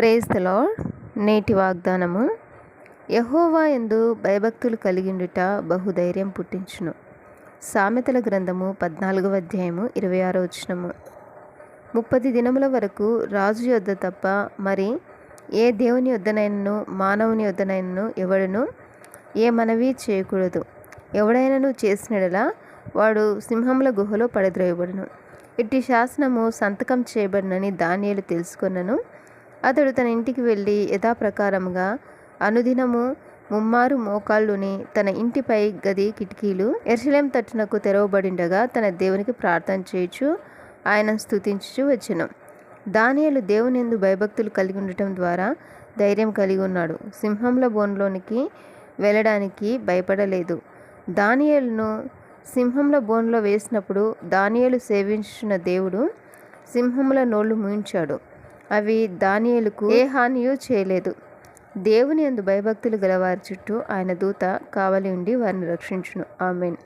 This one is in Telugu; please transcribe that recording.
ప్రేజ్ ద నేటి వాగ్దానము యహోవా ఎందు భయభక్తులు కలిగిండుట బహుధైర్యం పుట్టించును. సామెతల గ్రంథము పద్నాలుగవ అధ్యాయము ఇరవై ఆరో వచనము. ముప్పది దినముల వరకు రాజు యొద్ద తప్ప మరి ఏ దేవుని యొద్దనైనను మానవుని యొద్దనైనను ఎవడును ఏ మనవి చేయకూడదు. ఎవడైనను చేసినడలా వాడు సింహముల గుహలో పడద్రోయబడును. ఇట్టి శాసనము సంతకం చేయబడినని ధాన్యాలు తెలుసుకున్నను. అతడు తన ఇంటికి వెళ్ళి యథాప్రకారముగా అనుదినము ముమ్మారు మోకాళ్ళుని తన ఇంటిపై గది కిటికీలు ఎర్షలేం తట్టునకు తెరవబడిండగా తన దేవునికి ప్రార్థన చేయుచు ఆయన స్తుతించుచు వచ్చెను. దానియలు దేవునిందు భయభక్తులు కలిగి ఉండటం ద్వారా ధైర్యం కలిగి ఉన్నాడు. సింహంల బోన్లోనికి వెళ్ళడానికి భయపడలేదు. దానియలను సింహంల బోన్లో వేసినప్పుడు దానియలు సేవించున్న దేవుడు సింహముల నోళ్ళు ముయించాడు. అవి దానియలకు ఏ హానియూ చేయలేదు. దేవుని అందు భయభక్తులు గలవారి చుట్టూ ఆయన దూత కావలి ఉండి వారిని రక్షించును. ఆమెన్.